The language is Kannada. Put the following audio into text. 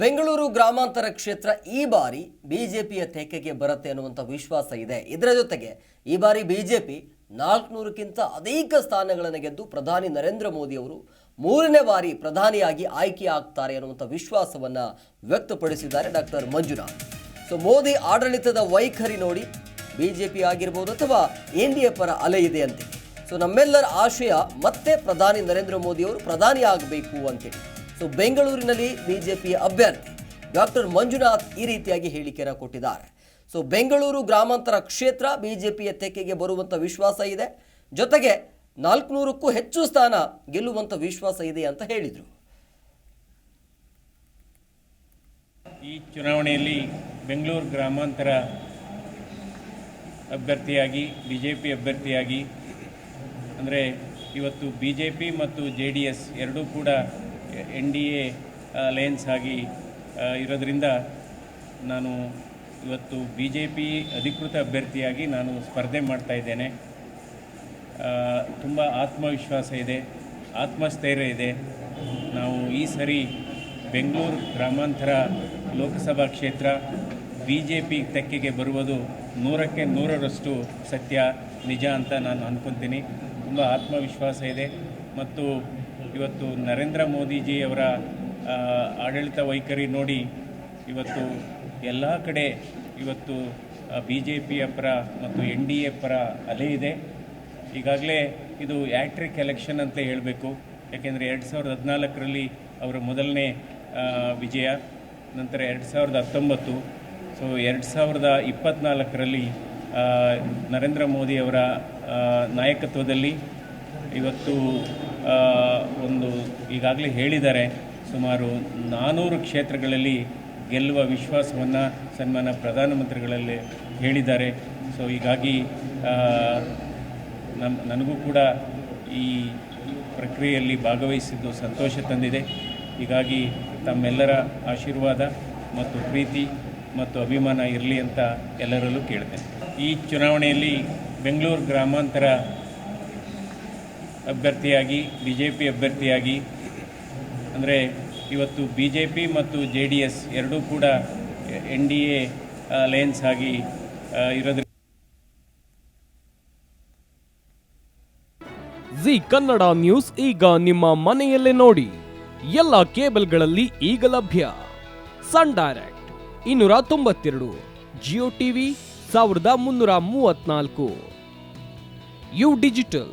ಬೆಂಗಳೂರು ಗ್ರಾಮಾಂತರ ಕ್ಷೇತ್ರ ಈ ಬಾರಿ ಬಿಜೆಪಿಯ ತೆಕ್ಕೆಗೆ ಬರುತ್ತೆ ಅನ್ನುವಂಥ ವಿಶ್ವಾಸ ಇದೆ. ಇದರ ಜೊತೆಗೆ ಈ ಬಾರಿ ಬಿಜೆಪಿ ನಾಲ್ಕುನೂರಕ್ಕಿಂತ ಅಧಿಕ ಸ್ಥಾನಗಳನ್ನು ಗೆದ್ದು ಪ್ರಧಾನಿ ನರೇಂದ್ರ ಮೋದಿ ಅವರು ಮೂರನೇ ಬಾರಿ ಪ್ರಧಾನಿಯಾಗಿ ಆಯ್ಕೆ ಆಗ್ತಾರೆ ಅನ್ನುವಂಥ ವಿಶ್ವಾಸವನ್ನು ವ್ಯಕ್ತಪಡಿಸಿದ್ದಾರೆ ಡಾಕ್ಟರ್ ಮಂಜುನಾಥ್. ಸೊ ಮೋದಿ ಆಡಳಿತದ ವೈಖರಿ ನೋಡಿ ಬಿಜೆಪಿ ಆಗಿರ್ಬೋದು ಅಥವಾ ಎನ್ ಡಿ ಎ ಪರ ಅಲೆ ಇದೆ ಅಂತೆ. ಸೊ ನಮ್ಮೆಲ್ಲರ ಆಶಯ ಮತ್ತೆ ಪ್ರಧಾನಿ ನರೇಂದ್ರ ಮೋದಿ ಅವರು ಪ್ರಧಾನಿ ಆಗಬೇಕು ಅಂತೇಳಿ ಸೊ ಬೆಂಗಳೂರಿನಲ್ಲಿ ಬಿಜೆಪಿ ಅಭ್ಯರ್ಥಿ ಡಾಕ್ಟರ್ ಮಂಜುನಾಥ್ ಈ ರೀತಿಯಾಗಿ ಹೇಳಿಕೆಯನ್ನು ಕೊಟ್ಟಿದ್ದಾರೆ. ಸೊ ಬೆಂಗಳೂರು ಗ್ರಾಮಾಂತರ ಕ್ಷೇತ್ರ ಬಿಜೆಪಿಯ ತೆಕ್ಕೆಗೆ ಬರುವಂಥ ವಿಶ್ವಾಸ ಇದೆ. ಜೊತೆಗೆ ನಾಲ್ಕುನೂರಕ್ಕೂ ಹೆಚ್ಚು ಸ್ಥಾನ ಗೆಲ್ಲುವಂಥ ವಿಶ್ವಾಸ ಇದೆ ಅಂತ ಹೇಳಿದರು. ಈ ಚುನಾವಣೆಯಲ್ಲಿ ಬೆಂಗಳೂರು ಗ್ರಾಮಾಂತರ ಅಭ್ಯರ್ಥಿಯಾಗಿ ಬಿ ಜೆ ಪಿ ಅಭ್ಯರ್ಥಿಯಾಗಿ, ಅಂದರೆ ಇವತ್ತು ಬಿ ಜೆ ಪಿ ಮತ್ತು ಜೆ ಡಿ ಎಸ್ ಎರಡೂ ಕೂಡ ಎನ್ ಡಿ ಎ ಅಲಯನ್ಸ್ ಆಗಿ ಇರೋದರಿಂದ ನಾನು ಇವತ್ತು ಬಿ ಜೆ ಪಿ ಅಧಿಕೃತ ಅಭ್ಯರ್ಥಿಯಾಗಿ ನಾನು ಸ್ಪರ್ಧೆ ಮಾಡ್ತಾ ಇದ್ದೇನೆ. ತುಂಬ ಆತ್ಮವಿಶ್ವಾಸ ಇದೆ, ಆತ್ಮಸ್ಥೈರ್ಯ ಇದೆ. ನಾವು ಈ ಸರಿ ಬೆಂಗಳೂರು ಗ್ರಾಮಾಂತರ ಲೋಕಸಭಾ ಕ್ಷೇತ್ರ ಬಿ ಜೆ ಪಿ ತೆಕ್ಕೆಗೆ ಬರುವುದು ನೂರಕ್ಕೆ ನೂರರಷ್ಟು ಸತ್ಯ, ನಿಜ ಅಂತ ನಾನು ಅಂದ್ಕೊತೀನಿ ತುಂಬ ಆತ್ಮವಿಶ್ವಾಸ ಇದೆ. ಮತ್ತು ಇವತ್ತು ನರೇಂದ್ರ ಮೋದಿಜಿಯವರ ಆಡಳಿತ ವೈಖರಿ ನೋಡಿ ಇವತ್ತು ಎಲ್ಲ ಕಡೆ ಇವತ್ತು ಬಿ ಜೆ ಪಿಯ ಪರ ಮತ್ತು ಎನ್ ಡಿ ಎ ಪರ ಅಲೆ ಇದೆ. ಈಗಾಗಲೇ ಇದು ಆ್ಯಕ್ಟ್ರಿಕ್ ಎಲೆಕ್ಷನ್ ಅಂತ ಹೇಳಬೇಕು. ಯಾಕೆಂದರೆ ಎರಡು ಸಾವಿರದ ಹದಿನಾಲ್ಕರಲ್ಲಿ ಅವರ ಮೊದಲನೇ ವಿಜಯ, ನಂತರ ಎರಡು ಸಾವಿರದ ಹತ್ತೊಂಬತ್ತು. ಸೊ, ಎರಡು ಸಾವಿರದ ಇಪ್ಪತ್ತ್ನಾಲ್ಕರಲ್ಲಿ ನರೇಂದ್ರ ಮೋದಿಯವರ ನಾಯಕತ್ವದಲ್ಲಿ ಇವತ್ತು ಒಂದು ಈಗಾಗಲೇ ಹೇಳಿದ್ದಾರೆ, ಸುಮಾರು ನಾನ್ನೂರು ಕ್ಷೇತ್ರಗಳಲ್ಲಿ ಗೆಲ್ಲುವ ವಿಶ್ವಾಸವನ್ನು ಸನ್ಮಾನ ಪ್ರಧಾನಮಂತ್ರಿಗಳಲ್ಲಿ ಹೇಳಿದ್ದಾರೆ. ಸೊ ಹೀಗಾಗಿ ನಮ್ಮ ನನಗೂ ಕೂಡ ಈ ಪ್ರಕ್ರಿಯೆಯಲ್ಲಿ ಭಾಗವಹಿಸಿದ್ದು ಸಂತೋಷ ತಂದಿದೆ. ಹೀಗಾಗಿ ತಮ್ಮೆಲ್ಲರ ಆಶೀರ್ವಾದ ಮತ್ತು ಪ್ರೀತಿ ಮತ್ತು ಅಭಿಮಾನ ಇರಲಿ ಅಂತ ಎಲ್ಲರಲ್ಲೂ ಕೇಳ್ತೇನೆ. ಈ ಚುನಾವಣೆಯಲ್ಲಿ ಬೆಂಗಳೂರು ಗ್ರಾಮಾಂತರ ಅಭ್ಯರ್ಥಿಯಾಗಿ ಬಿ ಜೆ ಪಿ ಅಭ್ಯರ್ಥಿಯಾಗಿ, ಅಂದರೆ ಇವತ್ತು ಬಿ ಜೆ ಪಿ ಮತ್ತು ಜೆ ಡಿ ಎಸ್ ಎರಡೂ ಕೂಡ ಎನ್ ಡಿ ಎ ಅಲಯನ್ಸ್ ಆಗಿ ಇರೋದ್ರ ಜಿ ಕನ್ನಡ ನ್ಯೂಸ್ ಈಗ ನಿಮ್ಮ ಮನೆಯಲ್ಲೇ ನೋಡಿ. ಎಲ್ಲ ಕೇಬಲ್ಗಳಲ್ಲಿ ಈಗ ಲಭ್ಯ. ಸನ್ ಡೈರೆಕ್ಟ್ ಇನ್ನೂರ ತೊಂಬತ್ತೆರಡು, ಜಿಯೋ ಟಿವಿ ಸಾವಿರದ ಮುನ್ನೂರ ಮೂವತ್ನಾಲ್ಕು. U digital.